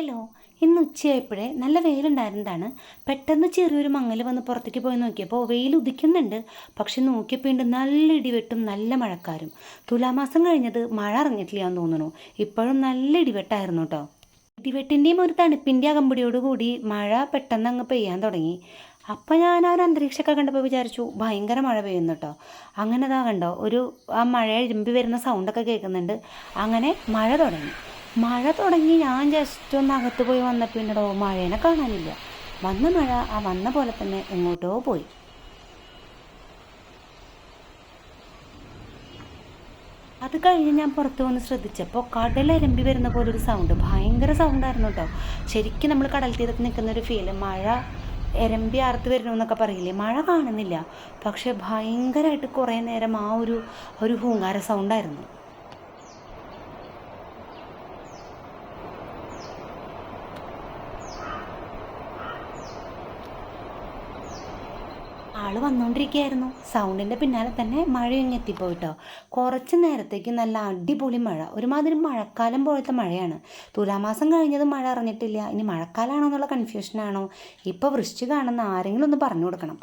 Hello ഇന്ന് ഉച്ചയായപ്പോഴേ നല്ല വെയിലുണ്ടായിരുന്നതാണ്. പെട്ടെന്ന് ചെറിയൊരു മങ്ങൽ വന്ന് പുറത്തേക്ക് പോയി നോക്കിയപ്പോൾ വെയിൽ ഉദിക്കുന്നുണ്ട്. പക്ഷെ നോക്കിയപ്പോൾ നല്ല ഇടിവെട്ടും നല്ല മഴക്കാരും. തുലാമാസം കഴിഞ്ഞത് മഴ ഇറങ്ങിയിട്ടില്ല എന്ന് തോന്നുന്നു. ഇപ്പോഴും നല്ല ഇടിവെട്ടായിരുന്നു കേട്ടോ ഇടിവെട്ടിന്റെയും ഒരു തണുപ്പിന്റെ അകമ്പടിയോടുകൂടി മഴ പെട്ടെന്ന് അങ്ങ് പെയ്യാൻ തുടങ്ങി. അപ്പം ഞാൻ ആ ഒരു അന്തരീക്ഷമൊക്കെ കണ്ടപ്പോൾ വിചാരിച്ചു ഭയങ്കര മഴ പെയ്യുന്നു കേട്ടോ അങ്ങനെ അതാ കണ്ടോ ഒരു ആ മഴ ഇരുമ്പി വരുന്ന സൗണ്ടൊക്കെ കേൾക്കുന്നുണ്ട്. അങ്ങനെ മഴ തുടങ്ങി. മഴ തുടങ്ങി ഞാൻ ജസ്റ്റ് ഒന്ന് അകത്ത് പോയി വന്നപ്പോൾ പിന്നീടോ മഴേനെ കാണാനില്ല. വന്ന മഴ ആ വന്ന പോലെ തന്നെ എങ്ങോട്ടോ പോയി. അത് കഴിഞ്ഞ് ഞാൻ പുറത്ത് വന്ന് ശ്രദ്ധിച്ചപ്പോൾ കടലരമ്പി വരുന്ന പോലെ ഒരു സൗണ്ട് ഭയങ്കര സൗണ്ടായിരുന്നു കേട്ടോ ശരിക്കും നമ്മൾ കടൽ തീരത്ത് നിൽക്കുന്ന ഒരു ഫീൽ മഴ എരമ്പി ആർത്ത് വരുന്നു എന്നൊക്കെ പറയില്ലേ? മഴ കാണുന്നില്ല. പക്ഷെ ഭയങ്കരമായിട്ട് കുറേ നേരം ആ ഒരു ഒരു ഹൂങ്കാര സൗണ്ടായിരുന്നു ആൾ വന്നുകൊണ്ടിരിക്കുകയായിരുന്നു സൗണ്ടിന്റെ പിന്നാലെ തന്നെ മഴയും എത്തിപ്പോയിട്ടോ. കുറച്ച് നേരത്തേക്ക് നല്ല അടിപൊളി മഴ. ഒരുമാതിരി മഴക്കാലം പോലത്തെ മഴയാണ്. തുലാമാസം കഴിഞ്ഞത് മഴ അറിഞ്ഞിട്ടില്ല. ഇനി മഴക്കാലമാണോ എന്നുള്ള കൺഫ്യൂഷനാണോ ഇപ്പോൾ വൃശ്ചികാണെന്ന് കാണുന്ന ആരെങ്കിലും ഒന്ന് പറഞ്ഞു കൊടുക്കണം.